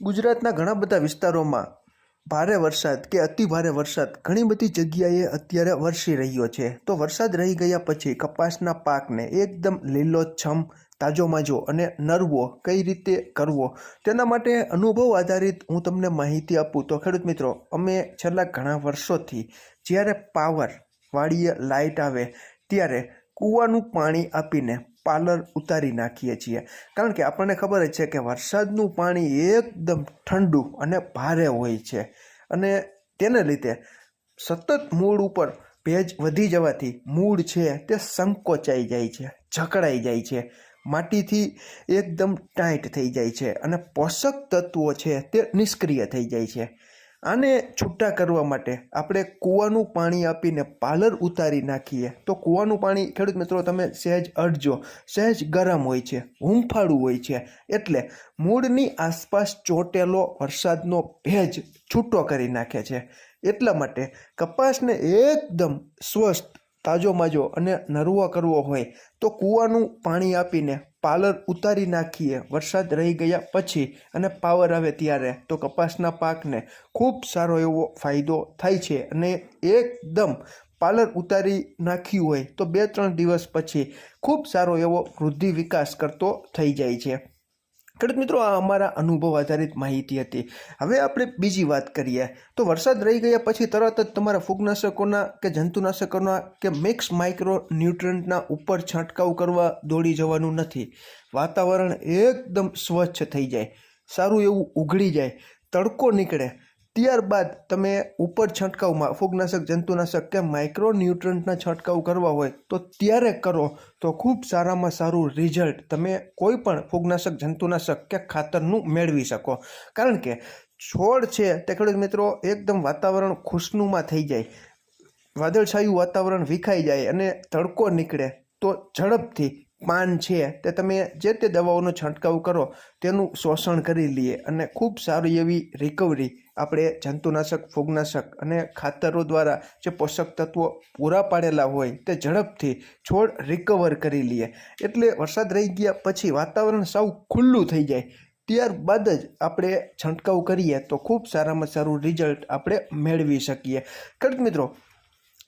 ગુજરાતના ઘણા બધા વિસ્તારોમાં ભારે વરસાદ કે અતિ ભારે વરસાદ ઘણી બધી જગ્યાએ અત્યારે વરસી રહ્યો છે. તો વરસાદ રહી ગયા પછી કપાસના પાકને એકદમ લીલોછમ તાજો માજો અને નરવો કઈ રીતે કરવો તેના માટે અનુભવ આધારિત હું તમને માહિતી આપું. તો ખેડૂત મિત્રો, અમે છેલ્લા ઘણા વર્ષોથી જ્યારે પાવર વાડીએ લાઇટ આવે ત્યારે કૂવાનું પાણી આપીને પાર્લર ઉતારી નાખીએ છીએ. કારણ કે આપણને ખબર જ છે કે વરસાદનું પાણી એકદમ ઠંડુ અને ભારે હોય છે. અને તેને લીધે સતત મૂળ ઉપર ભેજ વધી જવાથી મૂળ છે તે સંકોચાઈ જાય છે, જકડાઈ જાય છે. માટીથી એકદમ ટાઈટ થઈ જાય છે અને પોષક તત્વો છે તે નિષ્ક્રિય થઈ જાય છે. આને છૂટા કરવા માટે આપણે કૂવાનું પાણી આપીને પાલર ઉતારી નાખીએ. તો કૂવાનું પાણી, ખેડૂત મિત્રો, તમે સહેજ અડજો. સહેજ ગરમ હોય છે, હૂંફાળું હોય છે. એટલે મૂળની આસપાસ ચોટેલો વરસાદનો ભેજ છૂટો કરી નાખે છે. એટલા માટે કપાસને એકદમ સ્વસ્થ, તાજો માજો અને નરવો કરવો હોય તો કૂવાનું પાણી આપીને પાલર ઉતારી નાખીએ. વરસાદ રહી ગયા પછી અને પાવર આવે ત્યારે. તો કપાસના પાકને ખૂબ સારો એવો ફાયદો થાય છે અને એકદમ પાલર ઉતારી નાખ્યું હોય તો બે ત્રણ દિવસ પછી ખૂબ સારો એવો વૃદ્ધિ વિકાસ કરતો થઈ જાય છે. ખેડૂત મિત્રો, આ અમારા અનુભવ આધારિત માહિતી હતી. હવે આપણે બીજી વાત કરીએ. તો વરસાદ રહી ગયા પછી તરત જ તમારા ફૂગનાશકોના કે જંતુનાશકોના કે મિક્સ માઇક્રો ન્યુટ્રન્ટના ઉપર છંટકાવ કરવા દોડી જવાનું નથી. વાતાવરણ એકદમ સ્વચ્છ થઈ જાય. સારું એવું ઉઘડી જાય. તડકો નીકળે. ત્યારબાદ તમે ઉપર છંટકાવમાં ફૂગનાશક, જંતુનાશક કે માઇક્રો ન્યુટ્રન્ટના છંટકાવ કરવા હોય તો ત્યારે કરો તો ખૂબ સારામાં સારું રિઝલ્ટ તમે કોઈ પણ ફૂગનાશક, જંતુનાશક કે ખાતરનું મેળવી શકો. કારણ કે છોડ છે તે ખેડૂત મિત્રો એકદમ વાતાવરણ ખુશનુમાં થઈ જાય. વાદળછાયું વાતાવરણ વિખાઈ જાય અને તડકો નીકળે તો ઝડપથી પાન છે તે તમે જે તે દવાઓનો છંટકાવ કરો, તેનું શોષણ કરી લઈએ અને ખૂબ સારી એવી રિકવરી આપણે જંતુનાશક, ફૂગનાશક અને ખાતરો દ્વારા જે પોષક તત્વો પૂરા પાડેલા હોય તે ઝડપથી છોડ રિકવર કરી લઈએ એટલે વરસાદ રહી ગયા પછી વાતાવરણ સાવ ખુલ્લું થઈ જાય. ત્યારબાદ જ આપણે છંટકાવ કરીએ તો ખૂબ સારામાં સારું રિઝલ્ટ આપણે મેળવી શકીએ. ખેડૂત મિત્રો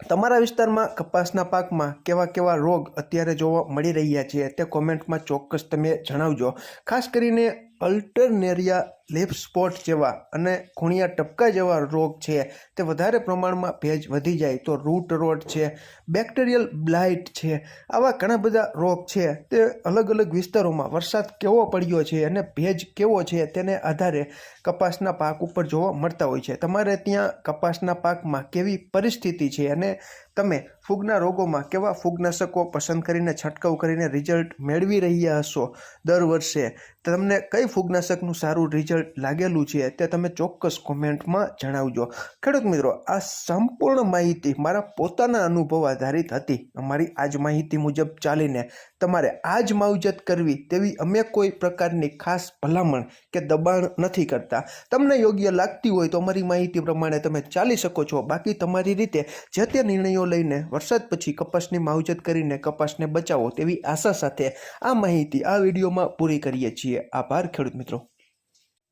તમારા વિસ્તારમાં કપાસના પાકમાં કેવા કેવા રોગ અત્યારે જોવા મળી રહ્યા છે તે કોમેન્ટમાં ચોક્કસ તમે જણાવજો. ખાસ કરીને અલ્ટરનેરિયા લેપ સ્પોટ જેવા અને ખૂણિયા ટપકા જેવા રોગ છે. તે વધારે પ્રમાણમાં ભેજ વધી જાય તો રૂટ રોટ છે, બેક્ટેરિયલ બ્લાઇટ છે, આવા ઘણા બધા રોગ છે. તે અલગ અલગ વિસ્તારોમાં વરસાદ કેવો પડ્યો છે અને ભેજ કેવો છે તેને આધારે કપાસના પાક ઉપર જોવા મળતા હોય છે. તમારે ત્યાં કપાસના પાકમાં કેવી પરિસ્થિતિ છે અને તમે ફૂગના રોગોમાં કેવા ફૂગનાશકો પસંદ કરીને છંટકાવ કરીને રિઝલ્ટ મેળવી રહ્યા હશો દર વર્ષે? તમને કઈ ફૂગનાશકનું સારું રિઝલ્ટ લાગેલું છે તે તમે ચોક્કસ કોમેન્ટમાં જણાવજો. ખેડૂત મિત્રો, આ સંપૂર્ણ માહિતી મારા પોતાના અનુભવ આધારિત હતી. અમારી આ જ માહિતી મુજબ ચાલીને તમારે આ જ માવજત કરવી તેવી અમે કોઈ પ્રકારની ખાસ ભલામણ કે દબાણ નથી કરતા. તમને યોગ્ય લાગતી હોય તો અમારી માહિતી પ્રમાણે તમે ચાલી શકો છો. બાકી તમારી રીતે જે તે નિર્ણયો લઈને વરસાદ પછી કપાસની માવજત કરીને કપાસને બચાવો તેવી આશા સાથે આ માહિતી આ વિડીયોમાં પૂરી કરીએ છીએ. આભાર, ખેડૂત મિત્રો.